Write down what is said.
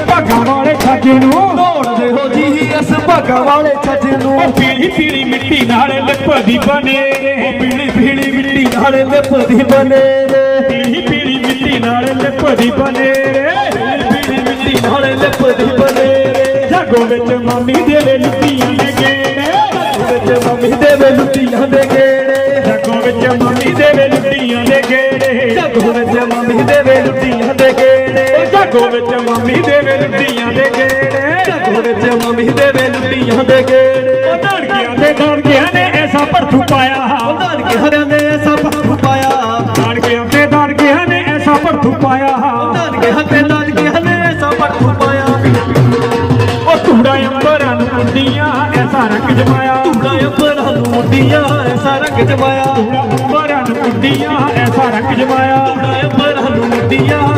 ਭਾਗਾਂ ਵਾਲੇ ਛੱਜ ਨੂੰ। ਤੋੜਦੇ ਹੋ ਜੀ ਇਸ ਭਾਗਾਂ ਵਾਲੇ ਛੱਜ ਨੂੰ। ਉਹ ਪੀਲੀ ਪੀਲੀ ਮਿੱਟੀ ਨਾਲ ਲਿਪਦੀ ਬਨੇ ਉਹ ਪੀਲੀ ਪੀਲੀ ਮਿੱਟੀ ਨਾਲ ਲਿਪਦੀ ਬਨੇ ਰੇ ਪੀਲੀ ਪੀਲੀ ਮਿੱਟੀ ਨਾਲ ਲਿਪਦੀ ਬਨੇ ਪੀਲੀ ਮਿੱਟੀ ਨਾਲ ਲਿਪਦੀ ਬਨੇ ਰੇ ਜਾਗੋ ਵਿੱਚ ਮਾਮੀ ਦੇ ਵੇ ਲੁੱਟੀਆਂ ਦੇ ਗੇੜੇ। ਵਿੱਚ ਮੰਮੀ ਦੇ ਵੇ ਲੁੱਟੀਆਂ ਦੇ ਗੇੜੇ। ਜਾਗੋ ਵਿੱਚ ਮਾਮੀ ਦੇ ਵੇ ਲੁੱਟੀਆਂ ਦੇ ਗੇੜੇ। ਜੱਗੋ ਵਿੱਚ ਮੰਮੀ ਗੇੜੇ ਜਾਗੋ ਵਿੱਚ ਮਾਮੀ ਦੇ ਵੇ ਲੁੱਟੀਆਂ ਦੇ ਗੇੜੇ। ਜੱਗੋ ਵਿੱਚ ਮੰਮੀ ਦੇ ਵੇ ਲੁੱਟੀਆਂ ਦੇ ਗੇੜੇ। ਉਹ ਨਾਨਕਿਆਂ ਦੇ ਨਾਨਕਿਆਂ ਨੇ ਐਸਾ ਭੜਥੂ ਪਾਇਆ। ਨੇ ਐਸਾ ਭੱਥੂ ਪਾਇਆ। ਨਾਨਕਿਆਂ ਦੇ ਨਾਨਕਿਆਂ ਨੇ ਐਸਾ ਭੜਥੂ ਪਾਇਆ। ਨਾਨਕੇ ਹਨੇ ਐਸਾ ਭੱਥੂ ਪਾਇਆ। ਉਹ ਧੂੜਾ ਅੰਬਰਾਂ ਨੂੰ ਮੁੰਡੀਆਂ ਐਸਾ ਰੰਗ ਜਮਾਇਆ। ਧੂੜਾ ਅੰਬਰਾਂ ਨੂੰ ਮੁੰਡੀਆਂ ਐਸਾ ਰੰਗ ਜਮਾਇਆ। ਧੂੜਾ ਅੰਬਰਾਂ ਨੂੰ ਮੁੰਡੀਆਂ ਐਸਾ ਰੰਗ ਜਮਾਇਆ। ਧੂੜਾ ਅੰਬਰਾਂ ਨੂੰ ਮੁੰਡੀਆਂ